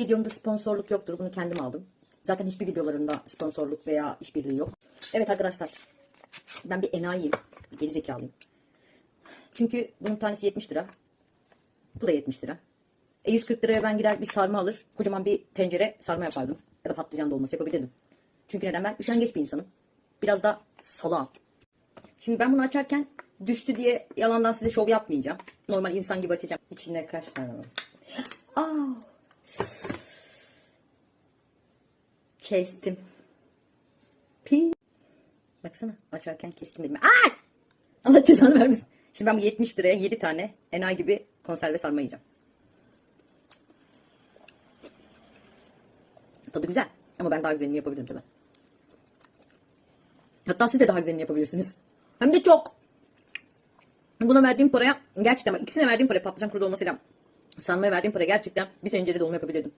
Videomda sponsorluk yoktur. Bunu kendim aldım. Zaten hiçbir videolarında sponsorluk veya işbirliği yok. Evet arkadaşlar. Ben bir enayiyim. Bir geri zekalıyım. Çünkü bunun tanesi 70 lira. Bu da 70 lira. E 140 liraya ben gider bir sarma alır. Kocaman bir tencere sarma yapardım. Ya da patlıcan dolması yapabilirdim. Çünkü neden ben üşengeç bir insanım. Biraz da salağım. Şimdi ben bunu açarken düştü diye yalandan size şov yapmayacağım. Normal insan gibi açacağım. İçinde kaç tane var? Aa. Kestim. Pi. Baksana açarken kestim elimi. Aa! Allah cezanı vermesin. Şimdi ben bu 70 liraya 7 tane enayi gibi konserve sarma yiyeceğim. Tadı güzel. Ama ben daha güzelini yapabilirim tabii. Hatta siz de daha güzelini yapabilirsiniz. Hem de çok. Buna verdiğim paraya gerçekten ikisine verdiğim paraya patlıcan kuru dolmasıyla sarmaya verdiğim paraya gerçekten bir tencere dolma yapabilirdim.